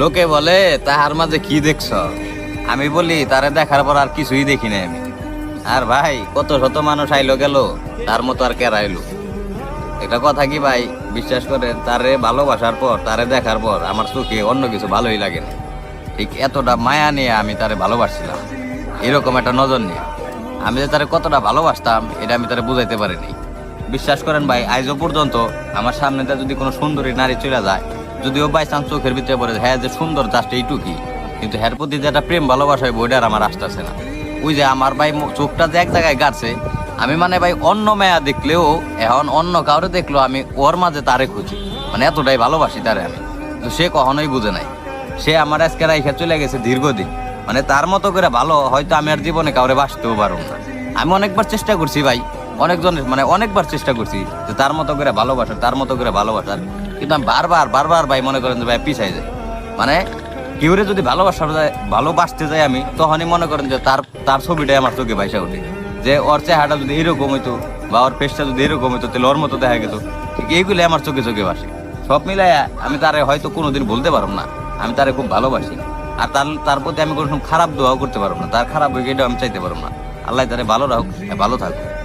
লোকে বলে, তাহার মাঝে কি দেখছ? আমি বলি, তারে দেখার পর আর কিছুই দেখি নাই আমি। আর ভাই, কত শত মানুষ আইলো গেল, তার মতো আর কেরা আইলো? একটা কথা কি ভাই, বিশ্বাস করে তারে ভালোবাসার পর, তারে দেখার পর আমার চোখে অন্য কিছু ভালোই লাগে না। ঠিক এতটা মায়া নিয়ে আমি তারে ভালোবাসছিলাম, এরকম একটা নজর নিয়ে। আমি যে তারে কতটা ভালোবাসতাম, এটা আমি তারে বুঝাইতে পারিনি। বিশ্বাস করেন ভাই, আজও পর্যন্ত আমার সামনেতে যদি কোনো সুন্দরী নারী চলে যায় যদিও বাই চান্স চোখের ভিতরে পড়ে হ্যাঁ যে সুন্দর জাস্ট এইটুকুই। কিন্তু হ্যার প্রতি যে একটা প্রেম, ভালোবাসা হয় ওইটা আর আমার আসতেছে না। ওই যে আমার ভাই চোখটা যে এক জায়গায় গাড়ছে আমি মানে ভাই অন্য মেয়া দেখলেও, এখন অন্য কাউরে দেখলেও আমি ওর মাঝে তারে খুঁজি। মানে এতটাই ভালোবাসি তারে আমি। তো সে কখনোই বুঝে নাই। সে আমার আজকে রাইখা চলে গেছে দীর্ঘদিন। মানে তার মতো করে ভালো, হয়তো আমি আর জীবনে কাউরে বাসতেও পারব না। আমি অনেকবার চেষ্টা করছি ভাই অনেকজনের মানে অনেকবার চেষ্টা করছি যে তার মতো করে ভালোবাসার, তার মতো করে ভালোবাসার। কিন্তু আমি বারবার বারবার ভাই মনে করেন যে ভাই পিছাই যায় মানে কেউরে যদি ভালোবাসা যায়, ভালোবাসতে যাই আমি, তখনই মনে করেন যে তার তার ছবিটাই আমার চোখে ভাইসা ওঠে যে ওর চেহারাটা যদি এরকম হইতো বা ওর ফেসটা যদি এরকম হইতো, তাহলে ওর মতো দেখা গেত। ঠিক এইগুলো আমার চোখে চোখে বাসে সব মিলাইয়া আমি তারে হয়তো কোনোদিন বলতে পারব না। আমি তারে খুব ভালোবাসি। আর তার তার প্রতি আমি কোনো খারাপ দোয়াও করতে পারব না। তার খারাপ হয়ে গেলেও আমি চাইতে পারব না। আল্লাহ তারে ভালো রাখুক, ভালো থাকুক।